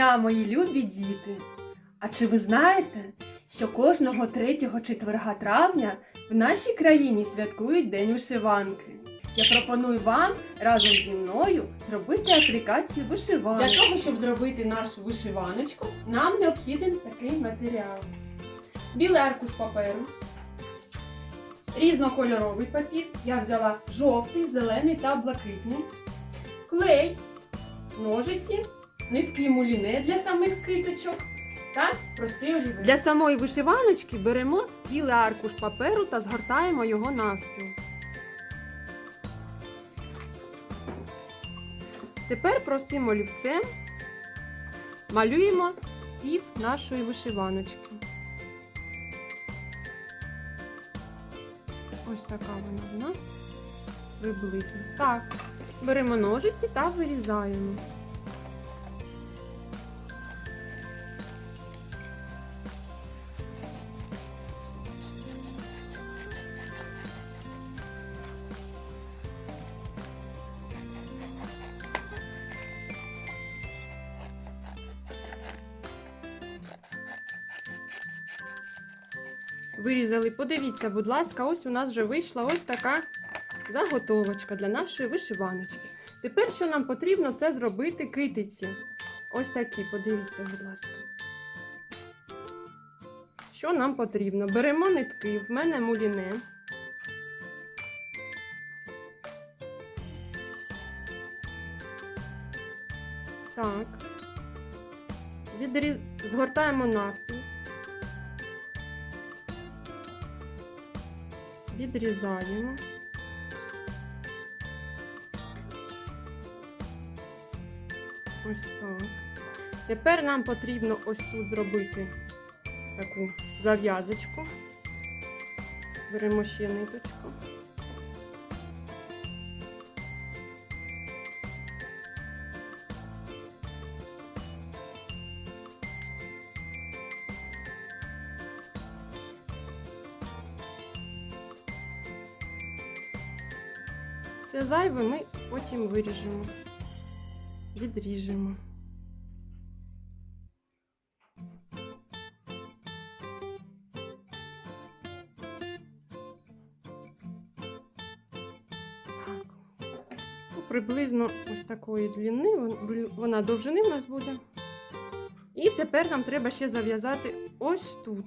дня, мої любі діти! А чи ви знаєте, що кожного третього четверга травня в нашій країні святкують День вишиванки? Я пропоную вам разом зі мною зробити аплікацію вишиванки. Для того, щоб зробити нашу вишиваночку, нам необхіден такий матеріал: білий аркуш паперу, різнокольоровий папір. Я взяла жовтий, зелений та блакитний, клей, ножиці, нитки муліне для самих киточок та простий олівець. Для самої вишиваночки беремо білий аркуш паперу та згортаємо його навпіл. Тепер простим олівцем малюємо пів нашої вишиваночки. Ось така вона в нас приблизно. Так, беремо ножиці та вирізаємо. Вирізали. Подивіться, будь ласка, ось у нас вже вийшла ось така заготовочка для нашої вишиваночки. Тепер, що нам потрібно, це зробити китиці. Ось такі, подивіться, будь ласка. Що нам потрібно? Беремо нитки, в мене муліне. Так. Відріз... Згортаємо навпіл. Відрізаємо. Ось так. Тепер нам потрібно ось тут зробити таку зав'язочку. Беремо ще ниточку. Все зайве ми потім виріжемо, відріжемо. Приблизно ось такої длини, вона довжини в нас буде. І тепер нам треба ще зав'язати ось тут.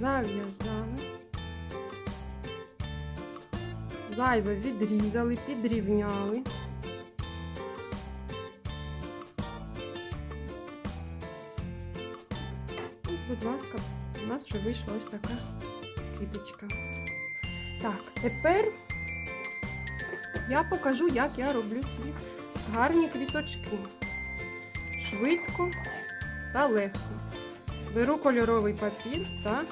Зав'язали. Зайве відрізали, підрівняли. Ось, будь ласка, у нас вже вийшла ось така квіточка. Так, тепер я покажу, як я роблю ці гарні квіточки. Швидко та легко. Беру кольоровий папір та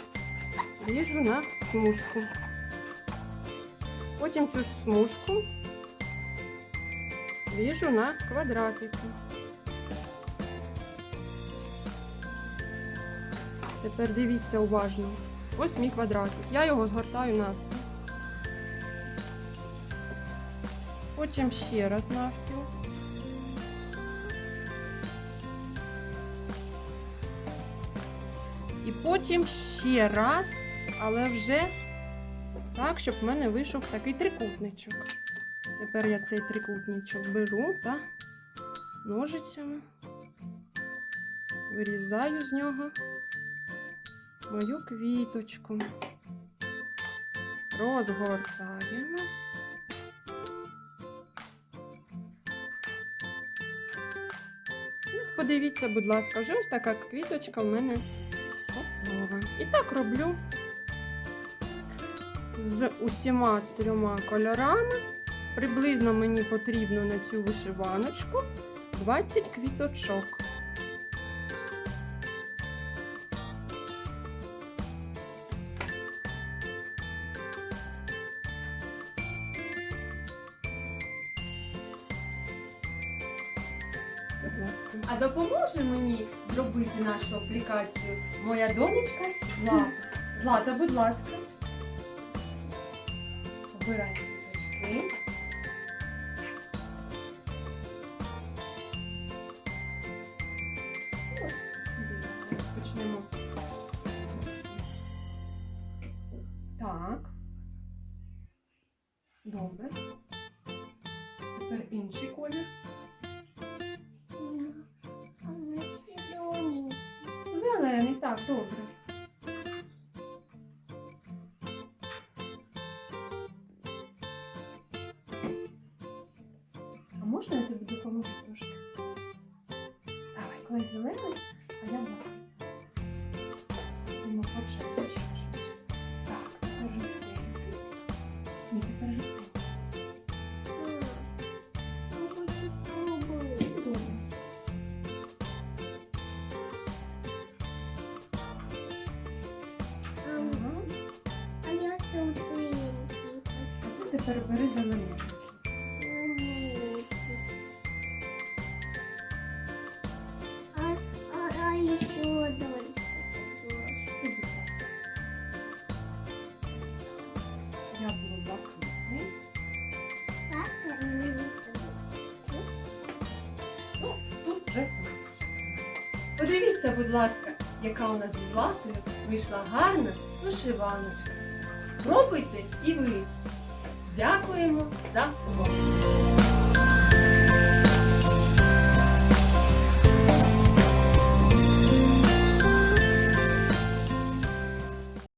ріжу на смужку. Потім цю ж смужку ріжу на квадратики. Тепер дивіться уважно. Ось мій квадратик. Я його згортаю навпіл. Потім ще раз навпіл. І потім ще раз, але вже так, щоб в мене вийшов такий трикутничок. Тепер я цей трикутничок беру та ножицями вирізаю з нього мою квіточку. Розгортаємо. Ось подивіться, будь ласка, вже ось така квіточка в мене готова. І так роблю з усіма трьома кольорами. Приблизно мені потрібно на цю вишиваночку 20 квіточок. Будь ласка. А допоможе мені зробити нашу аплікацію моя донечка Злата. Злата, будь ласка. Обирай квіточки. Ось сюди давай почнемо. Так. Добре. Тепер інший колір. Так, добре. А можна я тобі допоможу трошки? Давай, клей зелений, а я буду. Тепер бери зелененький. А, а, а еще. Я буду блакитний. Ну, тут вже. Подивіться, будь ласка, яка у нас зі златою вийшла гарна вишиваночка. Спробуйте і ви. 进走